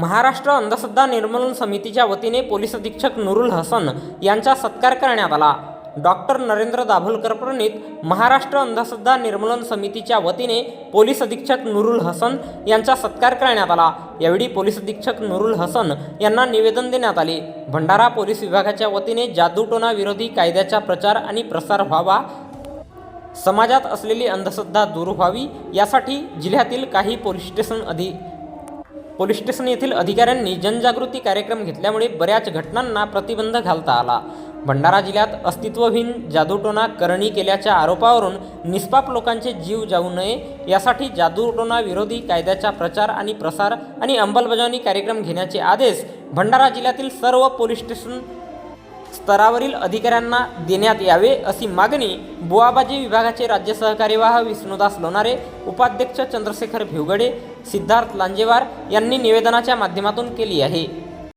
महाराष्ट्र अंधश्रद्धा निर्मूलन समितीच्या वतीने पोलीस अधीक्षक नुरुल हसन यांचा सत्कार करण्यात आला. डॉक्टर नरेंद्र दाभोलकर प्रणित महाराष्ट्र अंधश्रद्धा निर्मूलन समितीच्या वतीने पोलीस अधीक्षक नुरुल हसन यांचा सत्कार करण्यात आला. यावेळी पोलीस अधीक्षक नुरुल हसन यांना निवेदन देण्यात आले. भंडारा पोलीस विभागाच्या वतीने जादूटोना विरोधी कायद्याचा प्रचार आणि प्रसार व्हावा. समाजात असलेली अंधश्रद्धा दूर व्हावी यासाठी जिल्ह्यातील काही पोलीस स्टेशन अधि पोलीस स्टेशन येथील अधिकाऱ्यांनी जनजागृती कार्यक्रम घेतल्यामुळे बऱ्याच घटनांना प्रतिबंध घालता आला. भंडारा जिल्ह्यात अस्तित्वहीन जादूटोना करणी केल्याच्या आरोपावरून निष्पाप लोकांचे जीव जाऊ नये यासाठी जादूटोना विरोधी कायद्याचा प्रचार आणि प्रसार आणि अंमलबजावणी कार्यक्रम घेण्याचे आदेश भंडारा जिल्ह्यातील सर्व पोलीस स्टेशन स्तरावरील अधिकाऱ्यांना देण्यात यावे अशी मागणी बुवाबाजी विभागाचे राज्य सहकार्यवाह विष्णुदास लोणारे उपाध्यक्ष चंद्रशेखर भिवगडे सिद्धार्थ लांजेवार यांनी निवेदनाच्या माध्यमातून केली आहे.